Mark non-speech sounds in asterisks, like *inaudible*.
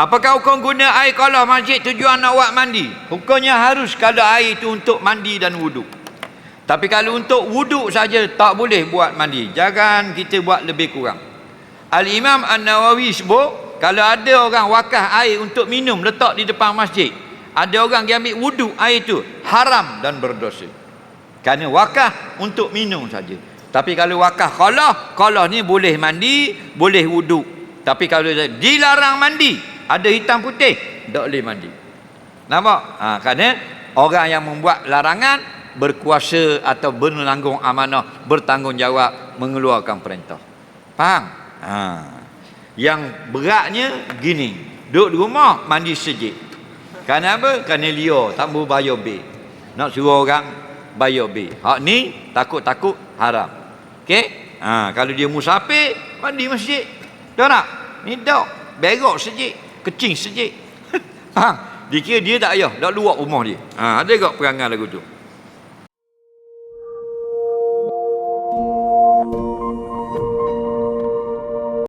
Apakah hukum guna air kolah masjid tujuan nak buat mandi? Hukumnya harus kalau air itu untuk mandi dan wuduk. Tapi kalau untuk wuduk saja tak boleh buat mandi. Jangan kita buat lebih kurang. Al-Imam An-Nawawi sebut, kalau ada orang wakah air untuk minum letak di depan masjid, ada orang yang ambil wuduk air itu, haram dan berdosa. Kerana wakah untuk minum saja. Tapi kalau wakah kolah, kolah ni boleh mandi, boleh wuduk. Tapi kalau dilarang mandi, ada hitam putih, tak boleh mandi. Nampak? Ha, kerana orang yang membuat larangan berkuasa atau menanggung amanah, bertanggungjawab mengeluarkan perintah. Faham? Ha. Yang beratnya gini, duduk di rumah mandi sejik. Kerana apa? Kerana liar, tak mau bayar bil. Nak suruh orang bayar bil. Hak ni takut-takut haram. Okey? Ha, kalau dia musafir, mandi masjid. Tak? Ni dok, berok sejik, kecing sejik. *laughs* Faham? Dia kira dia tak payah, dak luar rumah dia. Ha, ada tak perangai lagu tu?